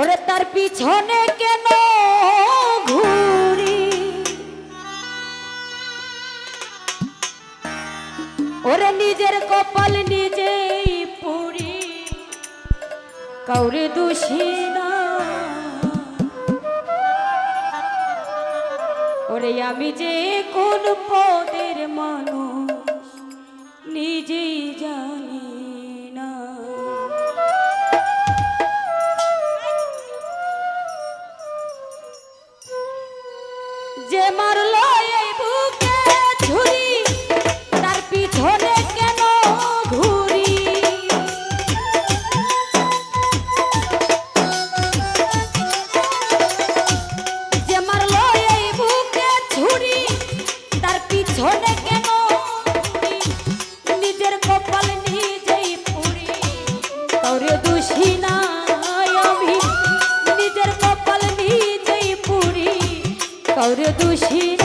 ওরে তার পিছনে কেন ঘুরি? ওরে নিজের কপাল নিজেই পুরি। কাউরে দোষী না। ওরে আমি যে কোন পদের মানুষ, নিজেই জানি। model কাউরে দোষী